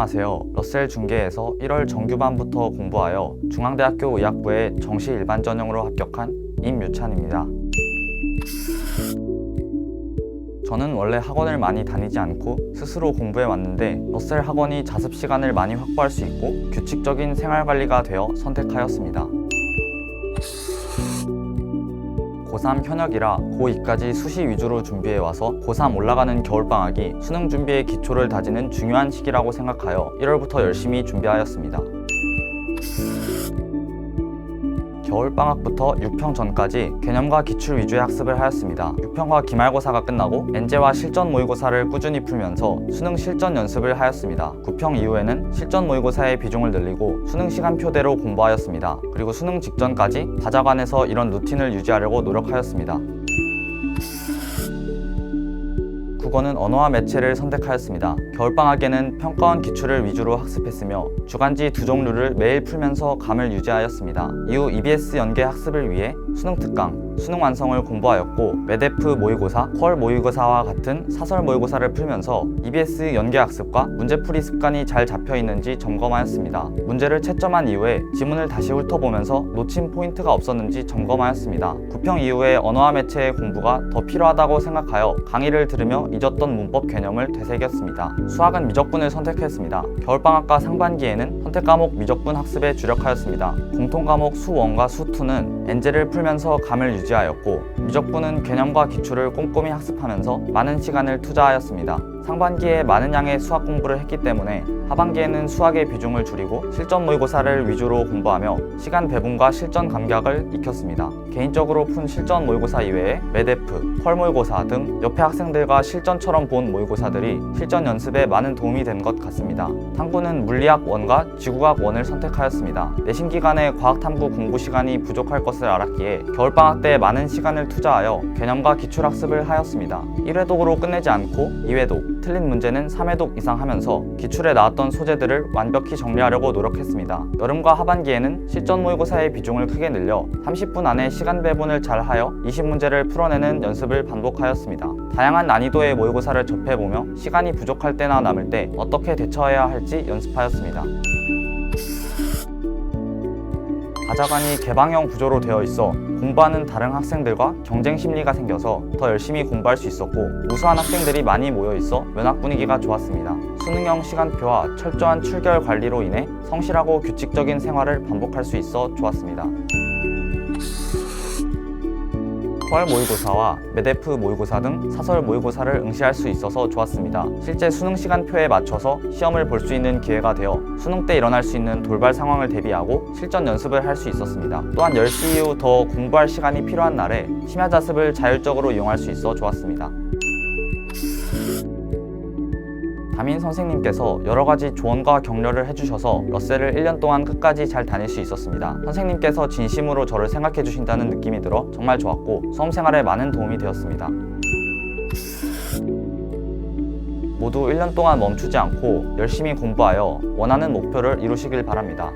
안녕하세요. 러셀 중계에서 1월 정규반부터 공부하여 중앙대학교 의학부에 정시 일반 전형으로 합격한 임유찬입니다. 저는 원래 학원을 많이 다니지 않고 스스로 공부해 왔는데 러셀 학원이 자습 시간을 많이 확보할 수 있고 규칙적인 생활 관리가 되어 선택하였습니다. 고3 현역이라 고2까지 수시 위주로 준비해 와서 고3 올라가는 겨울방학이 수능 준비의 기초를 다지는 중요한 시기라고 생각하여 1월부터 열심히 준비하였습니다. 겨울방학부터 6평 전까지 개념과 기출 위주의 학습을 하였습니다. 6평과 기말고사가 끝나고 엔제와 실전 모의고사를 꾸준히 풀면서 수능 실전 연습을 하였습니다. 9평 이후에는 실전 모의고사의 비중을 늘리고 수능 시간표대로 공부하였습니다. 그리고 수능 직전까지 다자관에서 이런 루틴을 유지하려고 노력하였습니다. 국어는 언어와 매체를 선택하였습니다. 겨울방학에는 평가원 기출을 위주로 학습했으며 주간지 두 종류를 매일 풀면서 감을 유지하였습니다. 이후 EBS 연계 학습을 위해 수능 특강, 수능 완성을 공부하였고 메데프 모의고사, 퀄 모의고사와 같은 사설 모의고사를 풀면서 EBS 연계 학습과 문제풀이 습관이 잘 잡혀 있는지 점검하였습니다. 문제를 채점한 이후에 지문을 다시 훑어보면서 놓친 포인트가 없었는지 점검하였습니다. 9평 이후에 언어와 매체의 공부가 더 필요하다고 생각하여 강의를 들으며 잊었던 문법 개념을 되새겼습니다. 수학은 미적분을 선택했습니다. 겨울방학과 상반기에는 선택 과목 미적분 학습에 주력하였습니다. 공통 과목 수1과 수2는 엔제를 풀 면서 감을 유지하였고 미적분은 개념과 기출을 꼼꼼히 학습하면서 많은 시간을 투자하였습니다. 상반기에 많은 양의 수학 공부를 했기 때문에 하반기에는 수학의 비중을 줄이고 실전 모의고사를 위주로 공부하며 시간 배분과 실전 감각을 익혔습니다. 개인적으로 푼 실전 모의고사 이외에 메데프, 펄 모의고사 등 옆에 학생들과 실전처럼 본 모의고사들이 실전 연습에 많은 도움이 된 것 같습니다. 탐구는 물리학 1과 지구학 1을 선택하였습니다. 내신 기간에 과학탐구 공부 시간이 부족할 것을 알았기에 겨울방학 때 많은 시간을 투자하여 개념과 기출학습을 하였습니다. 1회독으로 끝내지 않고 2회독, 틀린 문제는 3회독 이상 하면서 기출에 나왔던 소재들을 완벽히 정리하려고 노력했습니다. 여름과 하반기에는 실전 모의고사의 비중을 크게 늘려 30분 안에 시간 배분을 잘 하여 20문제를 풀어내는 연습을 반복하였습니다. 다양한 난이도의 모의고사를 접해보며 시간이 부족할 때나 남을 때 어떻게 대처해야 할지 연습하였습니다. 가자관이 개방형 구조로 되어 있어 공부하는 다른 학생들과 경쟁 심리가 생겨서 더 열심히 공부할 수 있었고 우수한 학생들이 많이 모여 있어 면학 분위기가 좋았습니다. 수능형 시간표와 철저한 출결 관리로 인해 성실하고 규칙적인 생활을 반복할 수 있어 좋았습니다. 펄 모의고사와 메데프 모의고사 등 사설 모의고사를 응시할 수 있어서 좋았습니다. 실제 수능 시간표에 맞춰서 시험을 볼 수 있는 기회가 되어 수능 때 일어날 수 있는 돌발 상황을 대비하고 실전 연습을 할 수 있었습니다. 또한 10시 이후 더 공부할 시간이 필요한 날에 심야 자습을 자율적으로 이용할 수 있어 좋았습니다. 담임 선생님께서 여러 가지 조언과 격려를 해주셔서 러셀을 1년 동안 끝까지 잘 다닐 수 있었습니다. 선생님께서 진심으로 저를 생각해 주신다는 느낌이 들어 정말 좋았고 수험 생활에 많은 도움이 되었습니다. 모두 1년 동안 멈추지 않고 열심히 공부하여 원하는 목표를 이루시길 바랍니다.